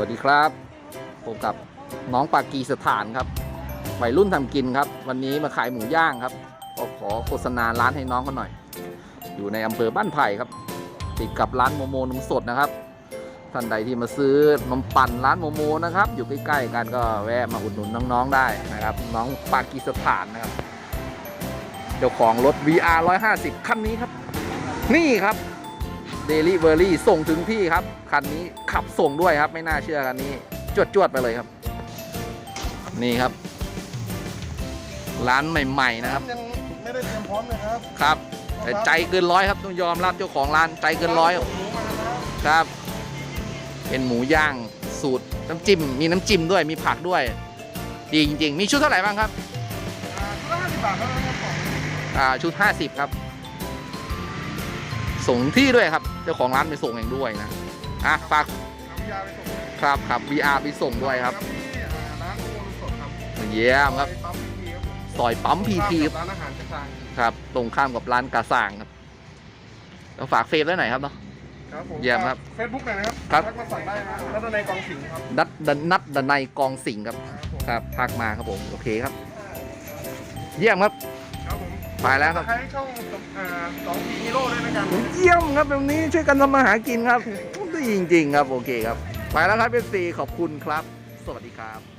สวัสดีครับผมกับน้องปากีสถานครับวัยรุ่นทำกินครับ วันนี้มาขายหมูย่างครับก็ขอโฆษณาร้านให้น้องเขาหน่อย อยู่ในอำเภอบ้านไผ่ครับ ติดกับร้านโมโมนมสดนะครับท่านใดที่มาซื้อนมปั่นร้านโมโมนะครับ อยู่ใกล้ๆกันก็แวะมาอุดหนุนน้องๆได้นะครับ น้องปากีสถานนะครับเจ้าของรถ VR 150 คันนี้ครับ นี่ครับ เดลิเวอรี่ส่งถึงที่ครับ คันนี้ขับส่งด้วยครับ ไม่น่าเชื่อคันนี้จวดจวดๆ ไปเลยครับ นี่ครับ ร้านใหม่ ๆ นะครับ ยังไม่ได้เตรียมพร้อมเลยครับครับ แต่ใจเกินร้อยครับต้องยอมรับเจ้าของร้านใจเกินร้อยครับหมูมาแล้วครับ เป็นหมูย่างสูตรน้ำจิ้มมีน้ำจิ้มด้วยมีผักด้วย ดีจริง ๆ มีชุดเท่าไหร่บ้างครับ อ่าชุดละห้าสิบบาทเท่านั้นครับผม อ่าชุด 50 ครับ ส่งที่ด้วยครับ เจ้าของร้านไปส่งเองด้วยนะอะฝากเอาวิยาไปส่งเลยครับครับ VR ไปส่งด้วยครับที่อ่าร้านโคลุสดครับเยี่ยมครับซอยปั๊มพีครับผมซอยปั๊มพีพีครับร้านอาหารกระซังครับ ตรงข้ามกับร้านกาสางครับแล้วฝากเฟซไว้หน่อยครับเนาะครับผมเยี่ยมครับเฟซบุ๊กหน่อยนะครับครับทักมาสั่งได้นะรัตนายกองสิงห์ครับนัดดันนัดดันในกองสิงห์ครับครับผมครับทักมาครับผมโอเคครับ เยี่ยมครับครับผมไปแล้วครับใครช่องอ่าสองพีฮีโร่ด้วยนะครับเยี่ยมครับแบบนี้ช่วยกันทำมาหากินครับดีจริง ๆ ครับโอเคครับ ไปแล้วครับเป็นซีขอบคุณครับ สวัสดีครับ